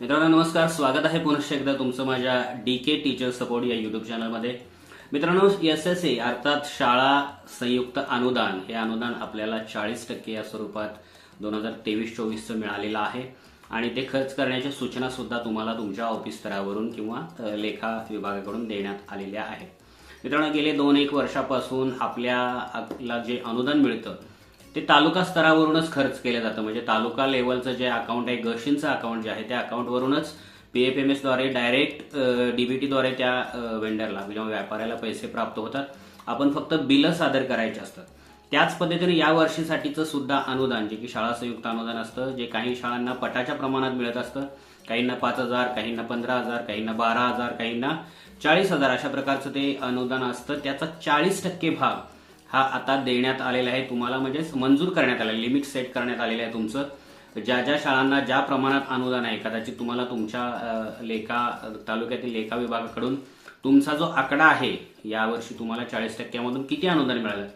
मित्रांनो नमस्कार. स्वागत आहे पुनश्च एकदा तुमचं माझ्या डी के टीचर सपोर्ट या युट्यूब चॅनलमध्ये मित्रांनो एस एस ए अर्थात शाळा संयुक्त अनुदान हे अनुदान आपल्याला चाळीस टक्के या स्वरूपात दोन हजार तेवीस चोवीसचं मिळालेलं आहे. आणि ते खर्च करण्याच्या सूचना सुद्धा तुम्हाला तुमच्या ऑफिस स्तरावरून किंवा लेखा विभागाकडून देण्यात आलेल्या आहेत. मित्रांनो गेले दोन एक वर्षापासून आपल्याला जे अनुदान मिळतं ते तालुका स्तरावरूनच खर्च केलं जातं. म्हणजे तालुका लेवलचं जे अकाउंट आहे गशींचं अकाउंट जे आहे त्या अकाउंटवरूनच पीएफएमएसद्वारे डायरेक्ट डीबीटीद्वारे त्या वेंडरला किंवा म्हणजे व्यापाऱ्याला पैसे प्राप्त होतात. आपण फक्त बिलं सादर करायचे असतात. त्याच पद्धतीने या वर्षीसाठीचं सुद्धा अनुदान जे की शाळा संयुक्त अनुदान असतं जे काही शाळांना पटाच्या प्रमाणात मिळत असतं काहींना पाच हजार काहींना पंधरा हजार काहींना बारा हजार काहींना चाळीस हजार अशा प्रकारचं ते अनुदान असतं. त्याचा चाळीस टक्के भाग हा आता देण्यात आलेला आहे. तुम्हाला म्हणजे मंजूर करण्यात आलेला लिमिट सेट करण्यात आलेलं आहे तुमचं. ज्या ज्या शाळांना ज्या प्रमाणात अनुदान आहे कदाचित तुम्हाला तुमच्या लेखा तालुक्यातील लेखा विभागाकडून तुमचा जो आकडा आहे यावर्षी तुम्हाला चाळीस टक्क्यामधून किती अनुदान मिळालं?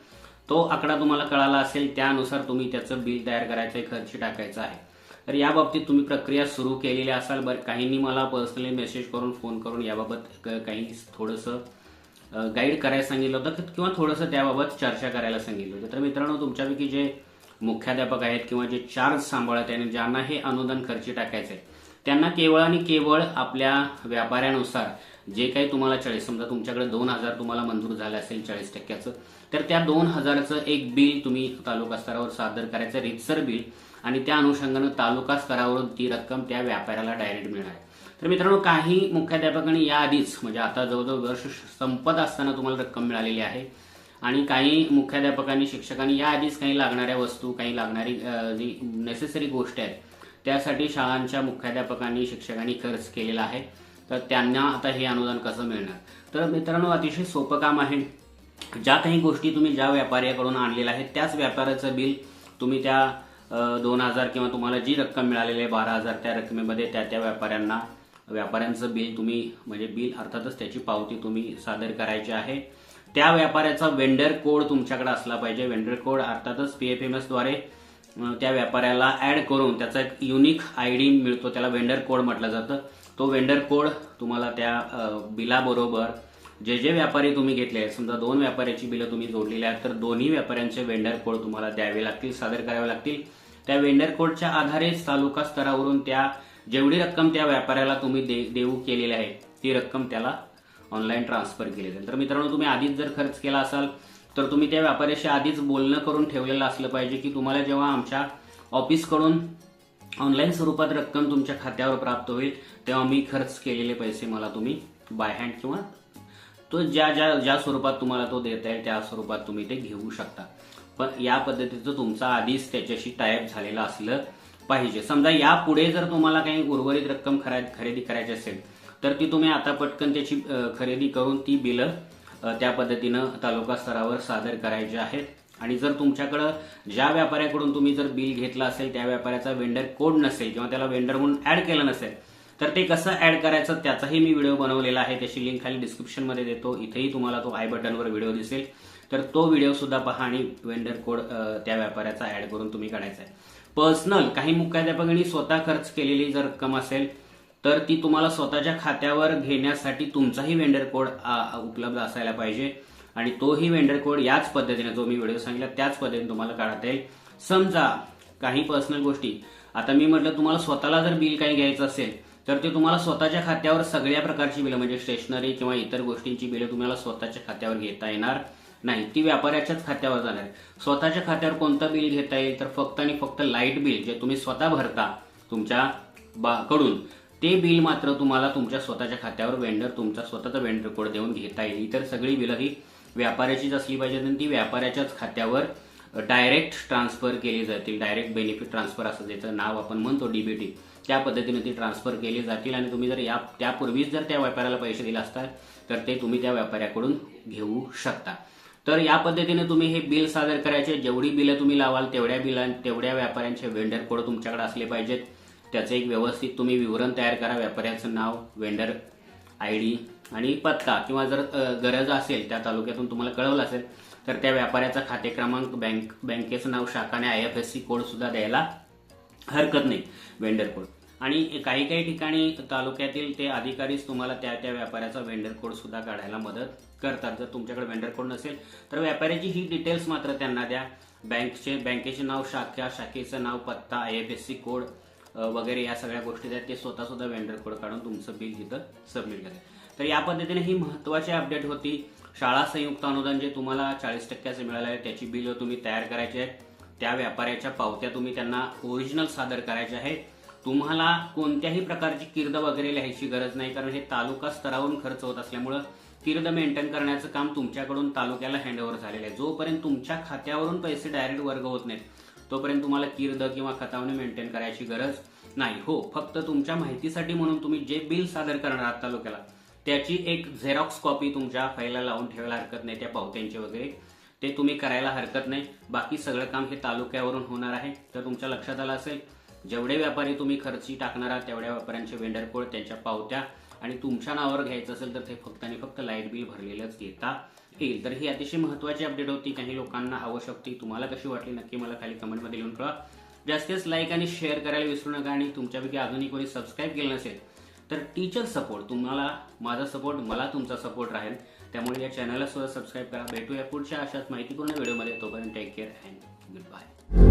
तो आकडा तुम्हाला कळाला असेल त्यानुसार तुम्ही त्याचं बिल तयार करायचं आहे खर्च टाकायचा आहे. तर या बाबतीत तुम्ही प्रक्रिया सुरू केलेली असाल बरं काहींनी मला पर्सनली मेसेज करून फोन करून याबाबत काही थोडंसं गाईड करायला सांगितलं होतं किंवा थोडंसं त्याबाबत चर्चा करायला सांगितलं होतं. तर मित्रांनो तुमच्यापैकी जे मुख्याध्यापक आहेत किंवा जे चार्ज सांभाळत आहेत आणि ज्यांना हे अनुदान खर्ची टाकायचं आहे त्यांना केवळ आणि केवळ आपल्या व्यापाऱ्यानुसार जे काही तुम्हाला चाळीस समजा तुमच्याकडे दोन हजार तुम्हाला मंजूर झालं असेल चाळीस टक्क्याचं तर त्या दोन हजाराचं एक बिल तुम्ही तालुका स्तरावर सादर करायचं रितसर बिल आणि त्या अनुषंगानं तालुका स्तरावरून ती रक्कम त्या व्यापाऱ्याला डायरेक्ट मिळणार आहे. तर मित्रांनो काही मुख्याध्यापकांनी याआधीच म्हणजे आता जवळजवळ वर्ष संपत असताना तुम्हाला रक्कम मिळालेली आहे. आणि काही मुख्याध्यापकांनी शिक्षकांनी याआधीच काही लागणाऱ्या वस्तू काही लागणारी जी नेसेसरी गोष्ट आहेत त्यासाठी शाळांच्या मुख्याध्यापकांनी शिक्षकांनी खर्च केलेला आहे. तर त्यांना आता हे अनुदान कसं मिळणार? तर मित्रांनो अतिशय सोपं काम आहे. ज्या काही गोष्टी तुम्ही ज्या व्यापाऱ्याकडून आणलेल्या आहेत त्याच व्यापाऱ्याचं बिल तुम्ही त्या दोन हजार किंवा तुम्हाला जी रक्कम मिळालेली आहे बारा हजार त्या रकमेमध्ये त्या त्या व्यापाऱ्यांना व्यापाऱ्यांचं बिल तुम्ही म्हणजे बिल अर्थातच त्याची पावती तुम्ही सादर करायची आहे. त्या व्यापाऱ्याचा वेंडर कोड तुमच्याकडे असला पाहिजे. वेंडर कोड अर्थातच पी एफ एम एसद्वारे त्या व्यापाऱ्याला ऍड करून त्याचा एक युनिक आय डी मिळतो. त्याला वेंडर कोड म्हटलं जातं. तो वेंडर कोड तुम्हाला त्या बिलाबरोबर जे जे व्यापारी तुम्ही घेतले आहेत समजा दोन व्यापाऱ्याची बिलं तुम्ही जोडलेली आहेत तर दोन्ही व्यापाऱ्यांचे वेंडर कोड तुम्हाला द्यावे लागतील सादर करावे लागतील. त्या वेंडर कोडच्या आधारेच तालुका स्तरावरून त्या जेवढी रक्कम त्या व्यापाऱ्याला तुम्ही दे, देऊ केलेली आहे ती रक्कम त्याला ऑनलाईन ट्रान्सफर केली जाईल तर मित्रांनो तुम्ही आधीच जर खर्च केला असाल तर तुम्ही त्या व्यापाऱ्याशी आधीच बोलणं करून ठेवलेलं असलं पाहिजे की तुम्हाला जेव्हा आमच्या ऑफिसकडून ऑनलाईन स्वरूपात रक्कम तुमच्या खात्यावर प्राप्त होईल तेव्हा मी खर्च केलेले पैसे मला तुम्ही बाय हँड किंवा तो ज्या ज्या ज्या स्वरूपात तुम्हाला तो देता येईल त्या स्वरूपात तुम्ही ते घेऊ शकता. पण या पद्धतीचं तुमचा आधीच त्याच्याशी टायअप झालेलं असलं पाहिजे. समजा यापुढे जर तुम्हाला काही उर्वरित रक्कम खरेदी करायची असेल तर ती तुम्ही आता पटकन त्याची खरेदी करून ती बिलं त्या पद्धतीनं तालुका स्तरावर सादर करायची आहेत. आणि जर तुमच्याकडं ज्या व्यापाऱ्याकडून तुम्ही जर बिल घेतलं असेल त्या व्यापाऱ्याचा वेंडर कोड नसेल किंवा त्याला वेंडर म्हणून ऍड केलं नसेल तर ते कसं ऍड करायचं त्याचाही मी व्हिडिओ बनवलेला आहे. त्याची लिंक खाली डिस्क्रिप्शनमध्ये देतो. इथेही तुम्हाला तो आय बटनवर व्हिडिओ दिसेल. तर तो व्हिडिओ सुद्धा पहा आणि वेंडर कोड त्या व्यापाऱ्याचा ऍड करून तुम्ही काढायचा आहे. पर्सनल काही मुख्याध्यापकांनी स्वतः खर्च केलेली जर रक्कम असेल तर ती तुम्हाला स्वतःच्या खात्यावर घेण्यासाठी तुमचाही वेंडर कोड उपलब्ध असायला पाहिजे. आणि तोही वेंडर कोड याच पद्धतीने जो मी व्हिडिओ सांगितला त्याच पद्धतीने तुम्हाला काढता येईल. समजा काही पर्सनल गोष्टी. आता मी म्हटलं तुम्हाला स्वतःला जर बिल काही घ्यायचं असेल तर ते तुम्हाला स्वतःच्या खात्यावर सगळ्या प्रकारची बिलं म्हणजे स्टेशनरी किंवा इतर गोष्टींची बिलं तुम्हाला स्वतःच्या खात्यावर घेता येणार. नाही ती व्यापाऱ्याच्याच खात्यावर जाणार आहे. स्वतःच्या खात्यावर कोणतं बिल घेता येईल? तर फक्त आणि फक्त लाइट बिल जे तुम्ही स्वतः भरता तुमच्या बा- कडून ते बिल मात्र तुम्हाला तुमच्या स्वतःच्या खात्यावर वेंडर तुमचा स्वतःचा वेंडर कोड देऊन घेता येईल. इतर सगळी बिलं ही व्यापाऱ्याचीच असली पाहिजेत आणि ती व्यापाऱ्याच्याच खात्यावर डायरेक्ट ट्रान्सफर केली जातील. डायरेक्ट बेनिफिट ट्रान्सफर असं ज्याचं नाव आपण म्हणतो डीबीटी त्या पद्धतीने ती ट्रान्सफर केली जातील आणि तुम्ही जर या त्यापूर्वीच जर त्या व्यापाऱ्याला पैसे दिले असतात तर ते तुम्ही त्या व्यापाऱ्याकडून घेऊ शकता. तर या पद्धतीने तुम्ही हे बिल सादर करायचे. जेवढी बिलं तुम्ही लावाल तेवढ्या बिलां तेवढ्या व्यापाऱ्यांचे वेंडर कोड तुमच्याकडे असले पाहिजेत. त्याचं एक व्यवस्थित तुम्ही विवरण तयार करा. व्यापाऱ्याचं नाव वेंडर आय डी आणि पत्ता. किंवा जर गरज असेल त्या तालुक्यातून तुम्हाला कळवलं असेल तर त्या व्यापाऱ्याचा खाते क्रमांक बँक बँकेचं नाव शाखा आणि I F S C code सुद्धा द्यायला हरकत नाही. Vendor code. आणि काही काही ठिकाणी तालुक्यातील ते अधिकारीच तुम्हाला त्या त्या व्यापाऱ्याचा वेंडर कोड सुद्धा काढायला मदत करतात. जर तुमच्याकडे वेंडर कोड नसेल तर व्यापाऱ्याची ही डिटेल्स मात्र त्यांना द्या. बँकचे बँकेचे नाव शाखा शाखेचं नाव पत्ता I F S C code वगैरे या सगळ्या गोष्टी त्या ते स्वतः सुद्धा वेंडर कोड काढून तुमचं बिल तिथं सबमिट करा तर या पद्धतीने ही महत्वाची अपडेट होती. शाळा संयुक्त अनुदान जे तुम्हाला चाळीस टक्क्याचं मिळालं आहे त्याची बिल तुम्ही तयार करायची आहेत त्या व्यापाऱ्याच्या पावत्या तुम्ही त्यांना ओरिजिनल सादर करायच्या आहेत. तुम्हाला कोणत्याही प्रकारची किर्द वगैरे लिहायची गरज नाही कारण हे तालुका स्तरावरून खर्च होत असल्यामुळं किर्द मेंटेन करण्याचं काम तुमच्याकडून तालुक्याला हँडओव्हर झालेलं आहे. जोपर्यंत तुमच्या खात्यावरून पैसे डायरेक्ट वर्ग होत नाहीत तोपर्यंत तुम्हाला किर्द किंवा खतावणी मेंटेन करायची गरज नाही. हो फक्त तुमच्या माहितीसाठी म्हणून तुम्ही जे बिल सादर करणार आहात तालुक्याला त्याची एक झेरॉक्स कॉपी तुमच्या फाईलला लावून ठेवायला हरकत नाही त्या पावत्यांची वगैरे. ते तुम्ही करायला हरकत नाही. बाकी सगळं काम हे तालुक्यावरून होणार आहे. तर तुमच्या लक्षात आलं असेल जेवढे व्यापारी तुम्ही खर्ची टाकणार आहात तेवढ्या व्यापाऱ्यांचे वेंडर कोड त्यांच्या पावत्या. आणि तुमच्या नावावर घ्यायचं असेल तर ते फक्त आणि फक्त लाइट बिल भरलेलंच घेता येईल तर ही अतिशय महत्वाची अपडेट होती. काही लोकांना आवश्यक ती तुम्हाला कशी वाटली नक्की मला खाली कमेंटमध्ये लिहून कळवा. जास्तीच लाईक आणि शेअर करायला विसरू नका आणि तुमच्यापैकी अजूनही कोणी सबस्क्राईब केलं नसेल तर टीचर सपोर्ट तुम्हाला माझा सपोर्ट मला तुमचा सपोर्ट राहील. त्यामुळे या चॅनलला सुद्धा सबस्क्राईब करा. भेटूया पुढच्या अशाच माहितीपूर्ण व्हिडिओमध्ये तोपर्यंत take care and good bye